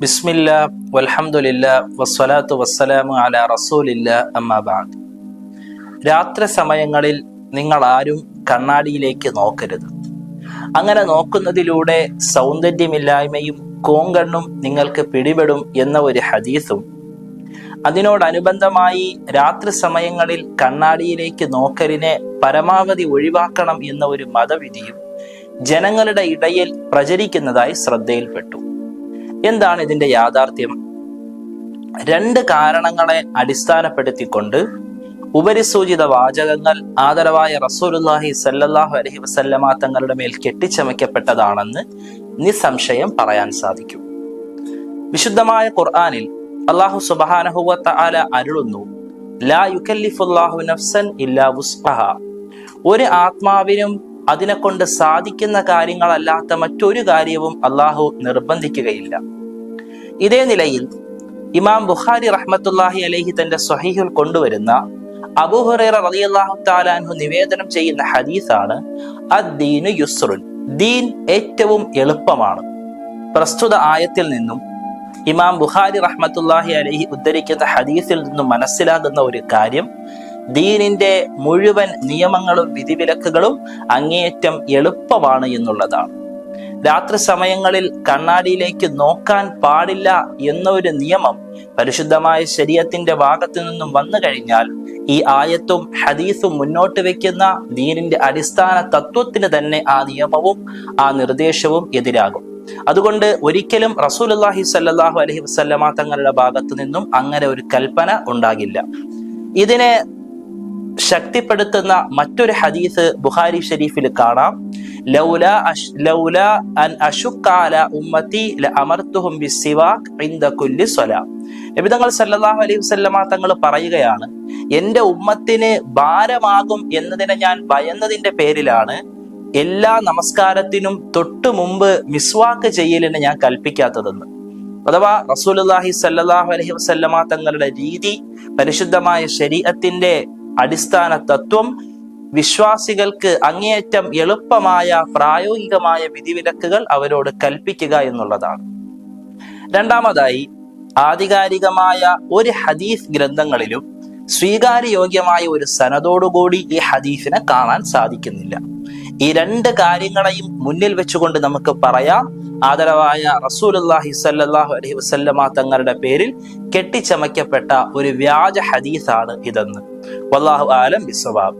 ബിസ്മില്ല വൽഹമുല്ല വസ്സലാത്തു വസ്സലാമു അല റസൂലില്ല അമ്മാബാദ് രാത്രി സമയങ്ങളിൽ നിങ്ങൾ ആരും കണ്ണാടിയിലേക്ക് നോക്കരുത്. അങ്ങനെ നോക്കുന്നതിലൂടെ സൗന്ദര്യമില്ലായ്മയും കോങ്കണ്ണും നിങ്ങൾക്ക് പിടിപെടും എന്ന ഒരു ഹദീസും. അതിനോടനുബന്ധമായി രാത്രി സമയങ്ങളിൽ കണ്ണാടിയിലേക്ക് നോക്കലിനെ പരമാവധി ഒഴിവാക്കണം എന്ന ഒരു മതവിധിയും ജനങ്ങളുടെ ഇടയിൽ പ്രചരിക്കുന്നതായി ശ്രദ്ധയിൽപ്പെട്ടു. എന്താണ് ഇതിന്റെ യാഥാർത്ഥ്യം? രണ്ട് കാരണങ്ങളെ അടിസ്ഥാനപ്പെടുത്തിക്കൊണ്ട് ഉപരിസൂചിത വാചകങ്ങൾ ആദരവായ റസൂലുല്ലാഹി സല്ലല്ലാഹു അലൈഹി വസല്ലമ തങ്ങളുടെ മേൽ കെട്ടിച്ചമയ്ക്കപ്പെട്ടതാണെന്ന് നിസ്സംശയം പറയാൻ സാധിക്കും. വിശുദ്ധമായ ഖുർആനിൽ അള്ളാഹു സുബാനഹുവത്ത തആല അരുളുന്നു ലാ യുക്കല്ലിഫുല്ലാഹു നഫ്സൻ ഇല്ലാ വുസ്അഹ ഒരു ആത്മാവിനും അതിനെ കൊണ്ട് സാധിക്കുന്ന കാര്യങ്ങളല്ലാത്ത മറ്റൊരു കാര്യവും അള്ളാഹു നിർബന്ധിക്കുകയില്ല. ഇതേ നിലയിൽ ഇമാം ബുഖാരി റഹ്മത്തുല്ലാഹി അലഹി തന്റെ സ്വഹീഹിൽ കൊണ്ടുവരുന്ന അബൂഹുറൈറ റളിയല്ലാഹു നിവേദനം ചെയ്യുന്ന ഹദീസാണ് അദ്ദീനു യുസ്റുൻ ദീൻ ഏറ്റവും എളുപ്പമാണ്. പ്രസ്തുത ആയത്തിൽ നിന്നും ഇമാം ബുഖാരി റഹ്മത്തുല്ലാഹി അലഹി ഉദ്ധരിക്കുന്ന ഹദീസിൽ നിന്നും മനസ്സിലാകുന്ന ഒരു കാര്യം ദീനിന്റെ മുഴുവൻ നിയമങ്ങളും വിധിവിലക്കുകളും അങ്ങേയറ്റം എളുപ്പമാണ് എന്നുള്ളതാണ്. രാത്രി സമയങ്ങളിൽ കണ്ണാടിയിലേക്ക് നോക്കാൻ പാടില്ല എന്ന ഒരു നിയമം പരിശുദ്ധമായ ശരീരത്തിന്റെ ഭാഗത്തു നിന്നും വന്നു കഴിഞ്ഞാൽ ഈ ആയത്തും ഹദീസും മുന്നോട്ട് വെക്കുന്ന ദീനിന്റെ അടിസ്ഥാന തത്വത്തിന് തന്നെ ആ നിയമവും ആ നിർദ്ദേശവും എതിരാകും. അതുകൊണ്ട് ഒരിക്കലും റസൂലുല്ലാഹി സല്ലാഹു അലഹി വസ്ല്ലമ തങ്ങളുടെ ഭാഗത്തു നിന്നും അങ്ങനെ ഒരു കൽപ്പന ഉണ്ടാകില്ല. ഇതിനെ ശക്തിപ്പെടുത്തുന്ന മറ്റൊരു ഹദീസ് ബുഖാരി ഷരീഫിൽ കാണാം. ലൗല ലൗല അൻ അലൈഹി തങ്ങൾ പറയുകയാണ് എന്റെ ഉമ്മത്തിന് ഭാരമാകും എന്നതിനെ ഞാൻ ഭയന്നതിന്റെ പേരിലാണ്. എല്ലാ നമസ്കാരത്തിനും തൊട്ടു മുമ്പ് മിസ്വാക്ക് ചെയ്യലിന് ഞാൻ കൽപ്പിക്കാത്തതെന്ന്. അഥവാ റസൂലുല്ലാഹി സല്ലല്ലാഹു അലൈഹി വസല്ലമ തങ്ങളുടെ രീതി പരിശുദ്ധമായ ശരീരത്തിന്റെ അടിസ്ഥാന തത്വം വിശ്വാസികൾക്ക് അങ്ങേയറ്റം എളുപ്പമായ പ്രായോഗികമായ വിധിവിലക്കുകൾ അവരോട് കൽപ്പിക്കുക എന്നുള്ളതാണ്. രണ്ടാമതായി ആധികാരികമായ ഒരു ഹദീഫ് ഗ്രന്ഥങ്ങളിലും സ്വീകാര്യയോഗ്യമായ ഒരു സനതോടുകൂടി ഈ ഹദീഫിനെ കാണാൻ സാധിക്കുന്നില്ല. ഈ രണ്ട് കാര്യങ്ങളെയും മുന്നിൽ വെച്ചുകൊണ്ട് നമുക്ക് പറയാം. ആദരവായ റസൂലുല്ലാഹി സല്ലാഹു അലഹി വസല്ലമ തങ്ങളുടെ പേരിൽ കെട്ടിച്ചമയ്ക്കപ്പെട്ട ഒരു വ്യാജ ഹദീസാണ് ഇതെന്ന്. വല്ലാഹു ആലം ബിസ്വബാബ്